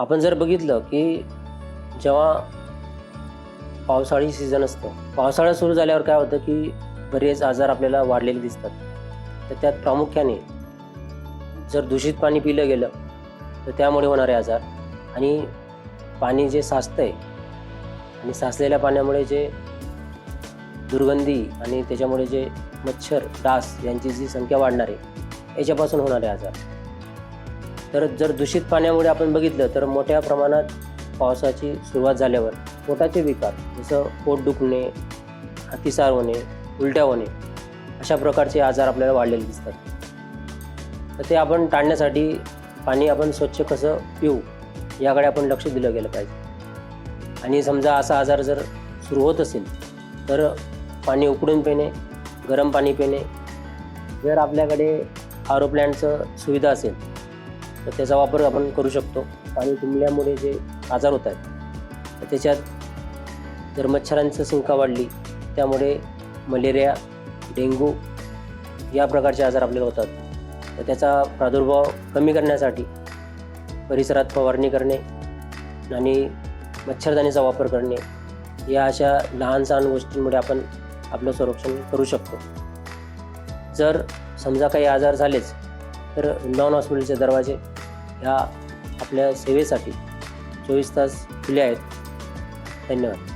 आपण जर बघितलं की जेव्हा पावसाळी सीझन असतो पावसाळा सुरू झाल्यावर काय होतं की बरेच आजार आपल्याला वाढलेले दिसतात. तर त्यात प्रामुख्याने जर दूषित पाणी पिलं गेलं तर त्यामुळे होणारे आजार आणि पाणी जे साचतं आहे आणि साचलेल्या पाण्यामुळे जे दुर्गंधी आणि त्याच्यामुळे जे मच्छर डास यांची जी संख्या वाढणार आहे याच्यापासून होणारे आजार. तर जर दूषित पाण्यामुळे आपण बघितलं तर मोठ्या प्रमाणात पावसाची सुरुवात झाल्यावर पोटाचे विकार जसं पोट दुखणे अतिसार होणे उलट्या होणे अशा प्रकारचे आजार आपल्याला वाढलेले दिसतात. तर ते आपण टाळण्यासाठी पाणी आपण स्वच्छ कसं पिऊ याकडे आपण लक्ष दिलं गेलं पाहिजे. आणि समजा असा आजार जर सुरू होत असेल तर पाणी उकडून पिणे गरम पाणी पिणे जर आपल्याकडे आरो सुविधा असेल तर त्याचा वापर आपण करू शकतो. पाणी तुंबल्यामुळे जे आजार होत आहेत तर त्याच्यात जर मच्छरांचं संख्या वाढली त्यामुळे मलेरिया डेंगू या प्रकारचे आजार आपल्याला होतात. तर त्याचा प्रादुर्भाव कमी करण्यासाठी परिसरात फवारणी करणे आणि मच्छरदाणीचा वापर करणे या अशा लहान सहान गोष्टींमुळे आपण आपलं संरक्षण करू शकतो. जर समजा काही आजार झालेच तर नॉन हॉस्पिटलचे दरवाजे ह्या आपल्या सेवेसाठी चोवीस तास खुले आहेत. धन्यवाद.